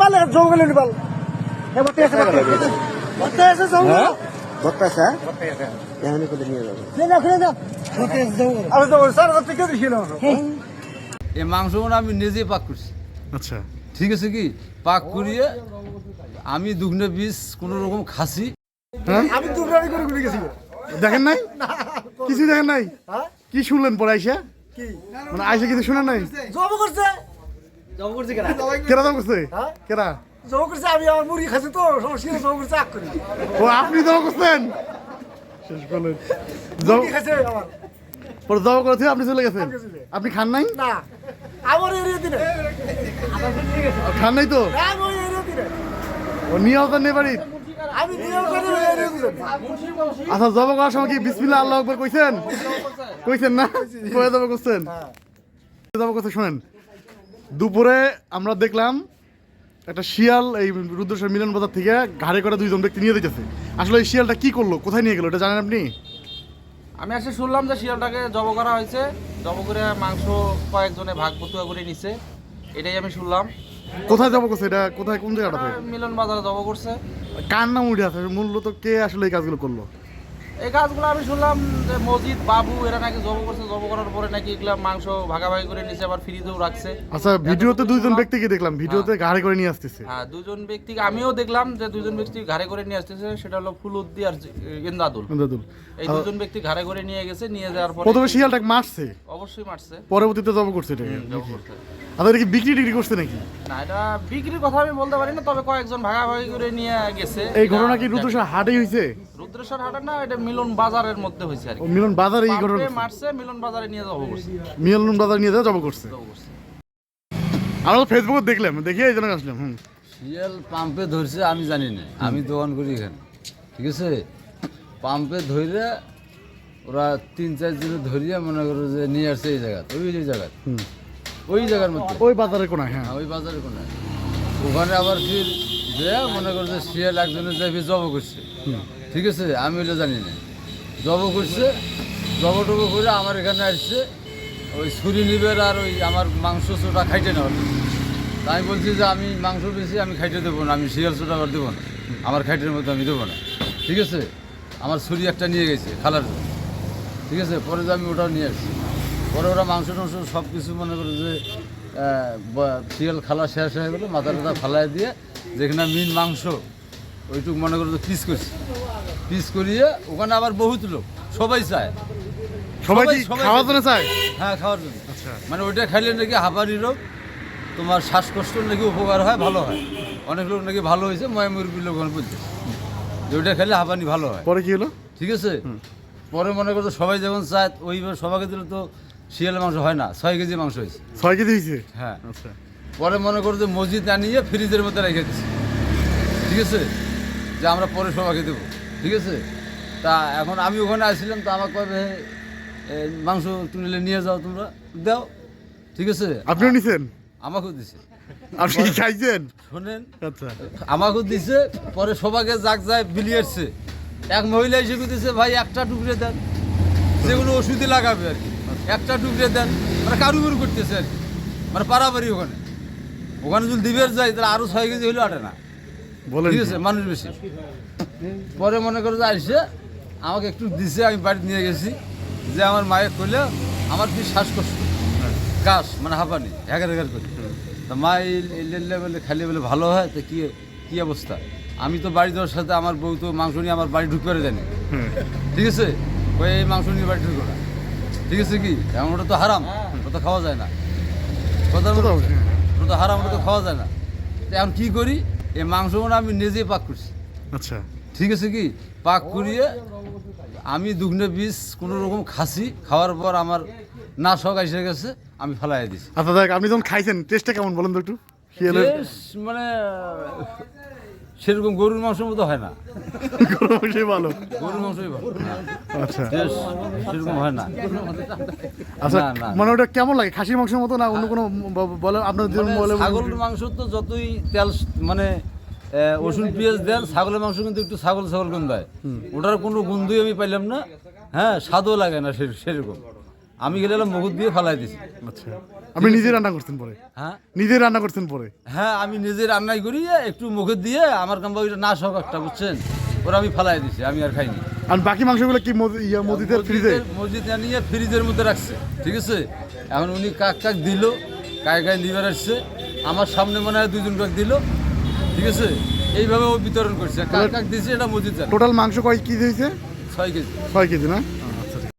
মালে জঙ্গলে নিবাল। বতে আছে জঙ্গল। বত্তাসা এখানে করে নিয়ে যাব। না খুলে দাও বতে আছে জঙ্গল। আমি তো স্যার বতে কে দিছিল। এই মাংসগুলো আমি নিজেই পাক করছি। আচ্ছা। ঠিক আছে কি? পাক করিয়ে আমি দুগ্নে বীজ কোনো রকম খাসি। হ্যাঁ? আমি করে ঘুরে গেছি। দেখেন নাই? কিছু দেখেন নাই? হ্যাঁ? কি শুনলেন পরে আইসা? কি? মানে আইসা কিছু শুনেন নাই? জব করছে। জব করছে কেন কেরা দাম করছে? হ্যাঁ? কেরা? জব করছে আমি আমার মুরগি খাচ্ছি তো সমস্যা জব করছে আগ করি। ও আপনি করছেন? শেষ করলেন জব মুরগি খাচ্ছে আমার। পরে জব করে আপনি চলে গেছেন? আপনি খান নাই? না। আমার এরিয়া দিনে খান তো? ও নিয়ে বাড়ি আচ্ছা জব করার সময় কি বিসমিল্লাহ আল্লাহ আকবর কইছেন? কইছেন না? জব করছেন? জব করতে শোনেন। দুপুরে আমরা দেখলাম একটা শিয়াল এই রুদ্রেশ্বর মিলন বাজার থেকে ঘাড়ে করে দুইজন ব্যক্তি নিয়ে দিতেছে আসলে এই শিয়ালটা কি করল? কোথায় নিয়ে গেলো? এটা জানেন আপনি? আমি আসলে শুনলাম যে শিয়ালটাকে জব করা হয়েছে। জব করে মাংস কয়েকজনে ভাগ বতুয়া করে নিছে। এটাই আমি শুনলাম। কোথায় জব করছে? এটা কোথায়? কোন জায়গাটাতে মিলন বাজারে জব করছে। কার নাম উঠে আছে? মূলত কে আসলে এই কাজগুলো করল? এই কাজগুলো আমি শুনলাম যে মসজিদ বাবু এরা নাকি জব করছে জব করার পরে নাকি এগুলা মাংস ভাগাভাগি করে নিছে আবার ফ্রিজেও রাখছে। আচ্ছা ভিডিওতে দুইজন ব্যক্তিকে দেখলাম ভিডিওতে ঘাড়ে করে নিয়ে আসতেছে। হ্যাঁ দুজন ব্যক্তি আমিও দেখলাম যে দুজন ব্যক্তি ঘাড়ে করে নিয়ে আসতেছে সেটা হলো ফুলুদ্দি আর ইন্দাদুল। দাদুল এই দুজন ব্যক্তি ঘাড়ে করে নিয়ে গেছে নিয়ে যাওয়ার পরে প্রথমে শিয়ালটাকে মারছে। অবশ্যই মারছে। পরবর্তীতে জব করছে এটাকে জব করছে। আচ্ছা এটা কি বিক্রি টিক্রি করছে নাকি? না এটা বিক্রির কথা আমি বলতে পারি না তবে কয়েকজন ভাগাভাগি করে নিয়ে গেছে। এই ঘটনা কি এটা- রুদ্রেশ্বর হাটেই হয়েছে রুদ্রেশ্বর হাটের না এটা মিলন বাজারের মধ্যে হয়েছে আর কি। মিলন বাজারে এই ঘটনা মারছে মিলন বাজারে নিয়ে যাব করছে মিলন বাজার নিয়ে যা জব করছে। আমরা তো ফেসবুকে দেখলাম দেখে এই জন্য আসলাম হুম। শিয়াল পাম্পে ধরছে আমি জানি না আমি দোকান করি এখানে ঠিক আছে? পাম্পে ধরে ওরা তিন চার জনে ধরিয়ে মনে করো যে নিয়ে আসছে এই জায়গা ওই যে জায়গা। ওই জায়গার মধ্যে। ওই বাজারে কোনায় হ্যাঁ। হ্যাঁ, ওই বাজারে কোনায়। ওখানে আবার ফির যে মনে করো যে শিয়াল একজনের যাবে জব করছে। ঠিক আছে, আমি ওইটা জানি না। জব করছে, জব টব করে আমার এখানে আসছে, ওই ছুরি নিবের আর ওই আমার মাংস চোটা খাইতে জন্য। আমি বলছি যে আমি মাংস বেশি, আমি খাইতে দেবো না, আমি শিয়াল চোটা আবার দেবো না। আমার খাইটের মধ্যে আমি দেবো না। ঠিক আছে, আমার ছুরি একটা নিয়ে গেছে খালার জন্য। ঠিক আছে, পরে যে আমি ওটাও নিয়ে আসছি। পরে ওরা মাংস টাংস সব কিছু মনে করে যে শিয়াল খালা শেষ হয়ে গেলো, মাথা টাথা ফালাই দিয়ে, যেখানে মিন মাংস ওইটুকু মনে করে পিস করছি। পিস করিয়ে ওখানে আবার বহুত লোক সবাই চায়। সবাই খাওয়ার জন্য চায়? হ্যাঁ খাওয়ার জন্য। আচ্ছা। মানে ওইটা খাইলে নাকি হাঁপানি রোগ তোমার শ্বাসকষ্ট নাকি উপকার হয় ভালো হয়। অনেক লোক নাকি ভালো হয়েছে ময়মুরগি লোক ওখানে বলছে যে ওইটা খেলে হাঁপানি ভালো হয়। পরে কি হলো? ঠিক আছে? পরে মনে করতো সবাই যখন চায় ওইভাবে সবাইকে দিলে তো শিয়াল মাংস হয় না ছয় কেজি মাংস হয়েছে। ছয় কেজি হয়েছে? হ্যাঁ। আচ্ছা। পরে মনে করো যে মসজিদ আনিয়ে ফ্রিজের মধ্যে রেখে দিচ্ছি ঠিক আছে? যে আমরা পরে সবাইকে দেবো। ঠিক আছে? তা এখন আমি ওখানে আসছিলাম তা আমাকে কবে মাংস তুমি নিয়ে যাও তোমরা দাও। ঠিক আছে? আপনিও নিছেন? আমাকেও দিছে। আপনি খাইছেন? শোনেন আচ্ছা। আমাকেও দিছে পরে সবাইকে যাক যায় বিলিয়ে আসছে। এক মহিলা এসে দিছে ভাই একটা টুকরে দেন। যেগুলো ওষুধে লাগাবে আর কি। একটা টুকরে দেন। মানে কারুবারু করতেছে আর কি। মানে পারাপারি ওখানে। ওখানে যদি দিবের যায় তাহলে আরও ছয় কেজি হলেও আটে না। ঠিক আছে মানুষ বেশি। পরে মনে করো যে আসছে আমাকে একটু দিছে আমি বাড়িতে নিয়ে গেছি। যে আমার মায়ে করলে আমার কি শ্বাসকষ্ট? গাছ মানে হাঁপানি হ্যাগার হ্যাগার করে। তা মা এই বলে খালি বলে ভালো হয়? তো কি কি অবস্থা? আমি তো বাড়ি যাওয়ার সাথে আমার বউ তো মাংস নিয়ে আমার বাড়ি ঢুকে করে দেয়নি ঠিক আছে? ওই এই মাংস নিয়ে বাড়ি ঢুকো না। ঠিক আছে কি? এমন ওটা তো হারাম ওটা তো খাওয়া যায় না। কথা। ওটা তো হারাম ওটা তো খাওয়া যায় না। তো এখন কী করি? এই মাংসগুলো আমি নিজেই পাক করছি। আচ্ছা। ঠিক আছে কি? পাক করিয়ে আমি দুগ্নে বীজ কোনো রকম খাসি খাওয়ার পর আমার না শখ এসে গেছে আমি ফেলাই দিছি। আচ্ছা দেখ আপনি যখন খাইছেন টেস্টটা কেমন বলেন তো একটু? মানে সেরকম গরুর মাংসের মতো হয় না। গরু মাংসই ভালো। গরুর মাংসই ভালো। আচ্ছা। সেরকম হয় না। আচ্ছা। মানে ওটা কেমন লাগে? খাসির মাংসের মতো না অন্য কোনো বলে আপনার যেরকম বলে মানে ছাগলের মাংস তো যতই তেল মানে রসুন পেঁয়াজ দেন ছাগলের মাংস কিন্তু একটু ছাগল ছাগল গন্ধায় ওটার কোনো গন্ধই আমি পাইলাম না। হ্যাঁ স্বাদও লাগে না সেরকম। আমি গেলাম মুখ দিয়ে ফালাই দিছি। আচ্ছা। আপনি নিজে রান্না করছেন পরে? হ্যাঁ। নিজে রান্না করছেন পরে? হ্যাঁ আমি নিজে রান্নাই করি একটু মুখে দিয়ে আমার কাম্বা ওইটা না শখ একটা বুঝছেন? ওরা আমি ফালাই দিছি আমি আর খাইনি। আর বাকি মাংসগুলো কি ইয়া মসজিদের ফ্রিজে মসজিদে নিয়ে ফ্রিজের মধ্যে রাখছে ঠিক আছে? এখন উনি কাক কাক দিল কায় কায় দিবার আসছে আমার সামনে মনে হয় দুজন কাক দিল ঠিক আছে? এইভাবে ও বিতরণ করছে কাক কাক দিছে এটা মসজিদ টোটাল মাংস কয় কেজি হয়েছে? ছয় কেজি। ছয় কেজি না?